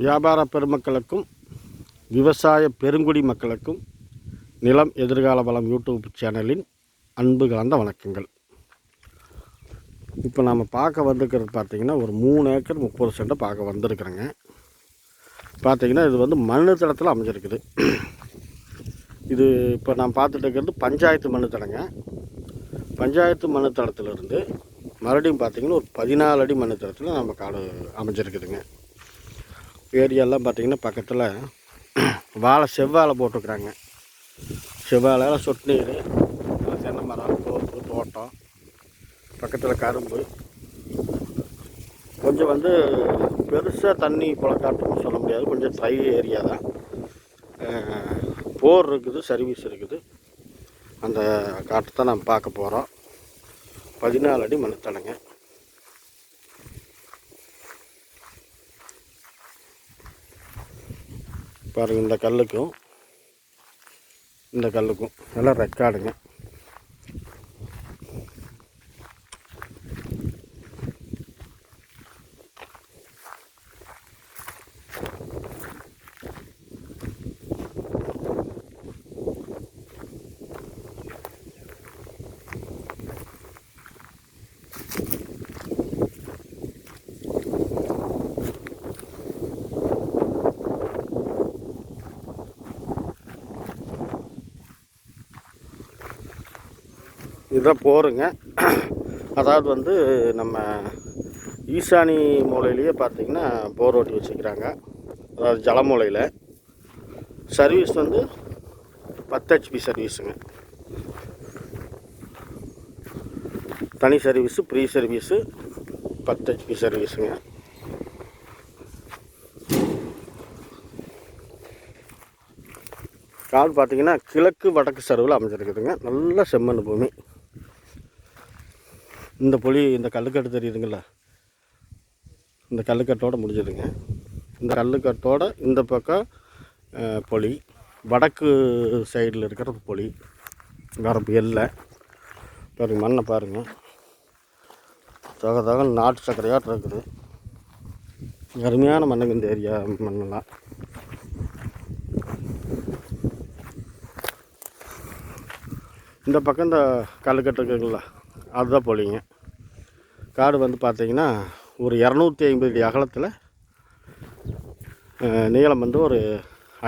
வியாபார பெருமக்களுக்கும் விவசாய பெருங்குடி மக்களுக்கும் நிலம் எதிர்கால வளம் யூடியூப் சேனலின் அன்பு கலந்த வணக்கங்கள். இப்போ நம்ம பார்க்க வந்திருக்கிறது பார்த்தீங்கன்னா ஒரு மூணு ஏக்கர் முப்பது சென்ட்டை பார்க்க வந்திருக்கிறேங்க. பார்த்தீங்கன்னா இது வந்து மண்ணு தளத்தில் அமைஞ்சிருக்குது. இது இப்போ நான் பார்த்துட்டு இருக்கிறது பஞ்சாயத்து மண்ணு தடங்க. பஞ்சாயத்து மண்ணு தளத்திலிருந்து மறுபடியும் பார்த்தீங்கன்னா ஒரு பதினாலு அடி மண்ணு தளத்தில் நம்ம காடு அமைஞ்சிருக்குதுங்க. ஏரியாலாம் பார்த்திங்கன்னா பக்கத்தில் வாழை செவ்வாழை போட்டுருக்குறாங்க. செவ்வாழை சொட்டு நீர் தென்னை மரம் தோப்பு தோட்டம் பக்கத்தில் கரும்பு. கொஞ்சம் வந்து பெருசாக தண்ணி குளக்காட்டுன்னு சொல்ல முடியாது. கொஞ்சம் ட்ரை ஏரியா தான். போர் இருக்குது சர்வீஸ் இருக்குது. அந்த காட்டை தான் நம்ம பார்க்க போகிறோம் பதினாலு அடி மண்ணுத்தலைங்க பாருங்கள் இந்த கல்லுக்கும் இந்த கல்லுக்கும் நல்லா ரெக்கார்டுங்க இதுதான் போருங்க. அதாவது வந்து நம்ம ஈசானி மூலையிலேயே பார்த்தீங்கன்னா போர் ஓட்டி வச்சுக்கிறாங்க. அதாவது ஜலமூலையில் சர்வீஸ் வந்து பத்து ஹெச்பி சர்வீஸுங்க தனி சர்வீஸு ப்ரீ சர்வீஸு பத்து ஹெச்பி சர்வீஸுங்க கால் பார்த்தீங்கன்னா கிழக்கு வடக்கு சர்வில் அமைஞ்சிருக்குதுங்க. நல்ல செம்மண் பூமி. இந்த பொலி இந்த கல்லுக்கட்டு தெரியுதுங்களா? இந்த கல்லுக்கட்டோட முடிஞ்சிடுங்க. இந்த கல்லுக்கட்டோட இந்த பக்கம் புளி பொலி. வடக்கு சைடில் இருக்கிறது பொலி. வரப்பு எல்லை பாருங்க மண்ணை பாருங்கள் தக தக நாட்டு சர்க்கரையாட்டு இருக்குது. அருமையான மண்ணுங்க இந்த ஏரியா மண்ணெல்லாம். இந்த பக்கம் இந்த கல்லுக்கட்டு இருக்குங்களா? அதுதான் போலிங்க. காடு வந்து பார்த்தீங்கன்னா ஒரு இரநூத்தி ஐம்பது அடி அகலத்தில் நீளம் வந்து ஒரு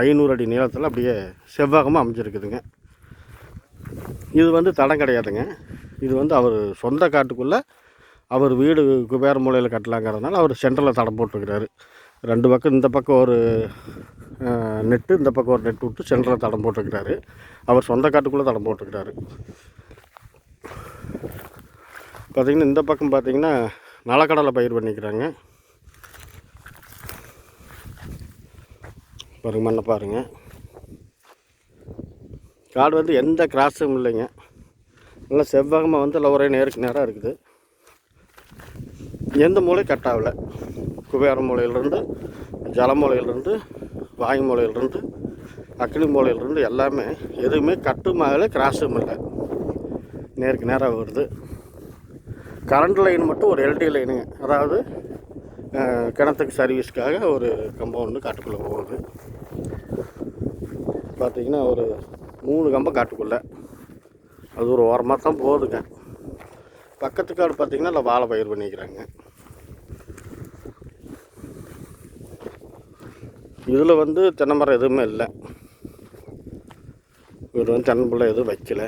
ஐநூறு அடி நீளத்தில் அப்படியே செவ்வகமாக அமைஞ்சிருக்குதுங்க. இது வந்து தடம் கிடையாதுங்க. இது வந்து அவர் சொந்த காட்டுக்குள்ளே அவர் வீடு குபேர மூலையில் கட்டலாங்கிறதுனால அவர் சென்டரில் தடம் போட்டிருக்கிறாரு. ரெண்டு பக்கம் இந்த பக்கம் ஒரு நெட்டு இந்த பக்கம் ஒரு நெட்டு விட்டு சென்டரில் தடம் போட்டிருக்கிறாரு. அவர் சொந்த காட்டுக்குள்ளே தடம் போட்டிருக்கிறாரு. பார்த்திங்கன்னா இந்த பக்கம் பார்த்திங்கன்னா நிலக்கடலை பயிர் பண்ணிக்கிறாங்க. பாருங்க மண்ணை பாருங்க. காடு வந்து எந்த கிராஸும் இல்லைங்க. நல்லா செவ்வகமாக வந்து எல்லாம் ஒரே நேருக்கு நேராக இருக்குது. எந்த மூலையும் கட் ஆகலை. குபேர மூலையிலேருந்து ஜல மூலையிலேருந்து வாயு மூலையிலேருந்து அக்னி மூலையிலேருந்து எல்லாமே எதுவுமே கட்டும் ஆகலை கிராஸும் இல்லை. நேருக்கு நேராக வருது. கரண்ட் லைன் மட்டும் ஒரு எல்டி லைனுங்க. அதாவது கிணத்துக்கு சர்வீஸ்க்காக ஒரு கம்பவுண்டு காட்டுக்குள்ளே போகுது. பார்த்தீங்கன்னா ஒரு மூணு கம்பம் காட்டுக்குள்ளே. அது ஒரு ஓரமாக தான் போகுதுங்க. பக்கத்து காடு பார்த்தீங்கன்னா இல்லை வாழை பயிர் பண்ணிக்கிறாங்க. இதில் வந்து தென்னை மரம் எதுவுமே இல்லை. இவர் வந்து தென்னம்பிள்ளை எதுவும் வைக்கல.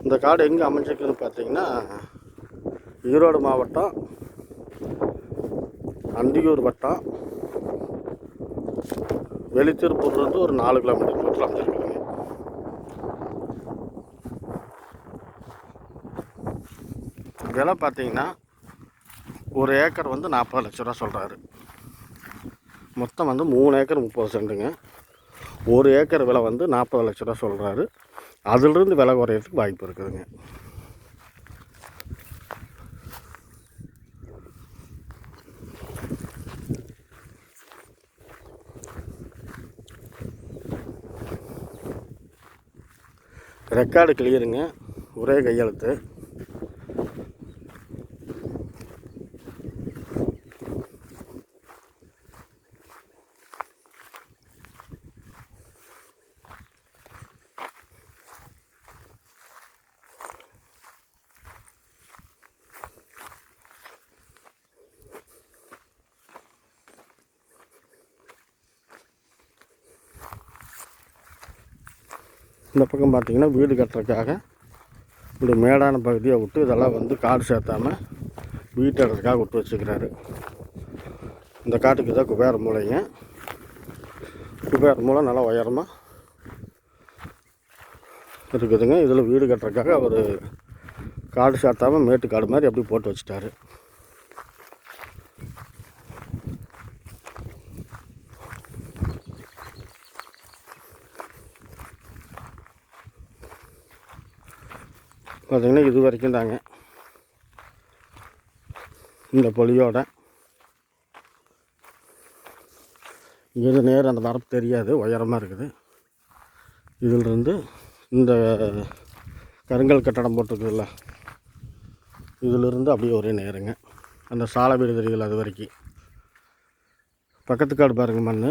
இந்த காடு எங்கே அமைஞ்சிருக்குன்னு பார்த்தீங்கன்னா ஈரோடு மாவட்டம் அந்தியூர் வட்டம் வெளித்திருப்பூர்லேருந்து ஒரு நாலு கிலோமீட்டர் தூரத்தில் அமைஞ்சிருக்குதுங்க விலை பார்த்தீங்கன்னா ஒரு ஏக்கர் வந்து நாற்பது லட்ச ரூபா சொல்கிறாரு மொத்தம் வந்து மூணு ஏக்கர் முப்பது சென்ட்டுங்க. ஒரு ஏக்கர் விலை வந்து நாற்பது லட்ச ரூபா சொல்கிறாரு அதிலிருந்து விலை குறையிறதுக்கு வாய்ப்பு இருக்குதுங்க. ரெக்கார்டு கிளியருங்க ஒரே கையெழுத்து. இந்த பக்கம் பார்த்திங்கன்னா வீடு கட்டுறதுக்காக இப்படி மேடான பகுதியை விட்டு இதெல்லாம் வந்து காடு சேர்த்தாம வீட்டு இடத்துக்காக விட்டு வச்சுக்கிறாரு. இந்த காட்டுக்கு தான் குபேர மூலைங்க. குபேர மூலை நல்லா உயரமாக இருக்குதுங்க. இதில் வீடு கட்டுறதுக்காக அவர் காடு சாத்தாமல் மேட்டு காடு மாதிரி அப்படி போட்டு வச்சுட்டாரு. பார்த்தீங்கன்னா இது வரைக்கும் தாங்க. இந்த பொலியோட இங்கேருந்து நேர் அந்த வரப்பு தெரியாது உயரமாக இருக்குது. இதிலிருந்து இந்த கருங்கல் கட்டடம் போட்டிருக்குதுல்ல இதிலிருந்து அப்படியே ஒரே நேருங்க. அந்த சாலை வீடு தெரியல அது வரைக்கும். பக்கத்து காடு பாருங்கள் மண்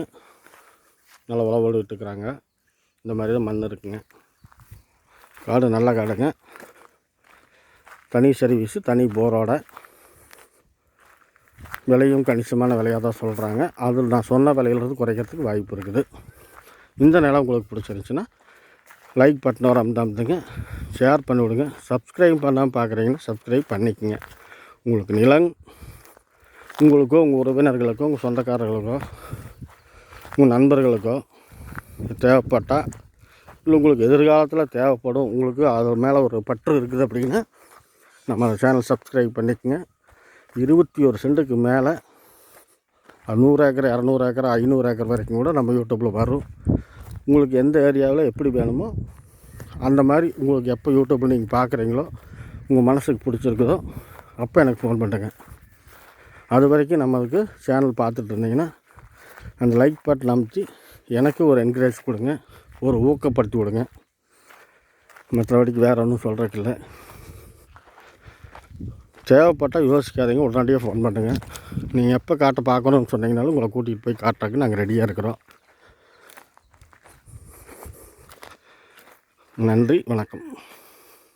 நல்லா உழவோடு விட்டுக்கிறாங்க இந்த மாதிரி தான் மண் இருக்குங்க. காடு நல்ல காடுங்க. தனி சர்வீஸு தனி போரோட விலையும் கணிசமான விலையாக தான் சொல்கிறாங்க அதில் நான் சொன்ன விலையிலிருந்து குறைக்கிறதுக்கு வாய்ப்பு இருக்குது. இந்த நிலம் உங்களுக்கு பிடிச்சிருந்துச்சுன்னா லைக் பட்டன் ஒரு அமுத்து ஷேர் பண்ணி விடுங்க. சப்ஸ்கிரைப் பண்ணாமல் பார்க்குறீங்கன்னா சப்ஸ்கிரைப் பண்ணிக்கங்க. உங்களுக்கு நிலம் உங்களுக்கோ உங்கள் உறவினர்களுக்கோ உங்கள் சொந்தக்காரர்களுக்கோ உங்கள் நண்பர்களுக்கோ தேவைப்பட்டால் இல்லை உங்களுக்கு எதிர்காலத்தில் தேவைப்படும் உங்களுக்கு அது மேலே ஒரு பற்று இருக்குது அப்படின்னா நம்ம சேனல் சப்ஸ்கிரைப் பண்ணிக்கோங்க. இருபத்தி ஒரு சென்ட்டுக்கு மேலே நூறு ஏக்கர் இரநூறு ஏக்கர் ஐநூறு ஏக்கர் வரைக்கும் கூட நம்ம யூடியூப்பில் வரும். உங்களுக்கு எந்த ஏரியாவில் எப்படி வேணுமோ அந்த மாதிரி உங்களுக்கு எப்போ யூடியூப்பில் நீங்கள் பார்க்குறீங்களோ உங்கள் மனசுக்கு பிடிச்சிருக்குதோ அப்போ எனக்கு ஃபோன் பண்ணுங்க. அது வரைக்கும் நம்மளுக்கு சேனல் பார்த்துட்டு இருந்தீங்கன்னா அந்த லைக் பட்டன் அமைச்சு எனக்கு ஒரு என்கரேஜ் கொடுங்க. ஒரு ஊக்கப்படுத்தி விடுங்க மற்றபடிக்கு வேறு ஒன்றும் சொல்கிறதுக்கு இல்லை. தேவைப்பட்டால் யோசிக்காதீங்க. உடனடியாக ஃபோன் பண்ணுங்கள் நீங்கள் எப்போ காட்ட பார்க்கணும்னு சொன்னீங்கனாலும் உங்களை கூட்டிகிட்டு போய் காட்டுறதுக்கு நாங்கள் ரெடியாக இருக்கிறோம். நன்றி. வணக்கம்.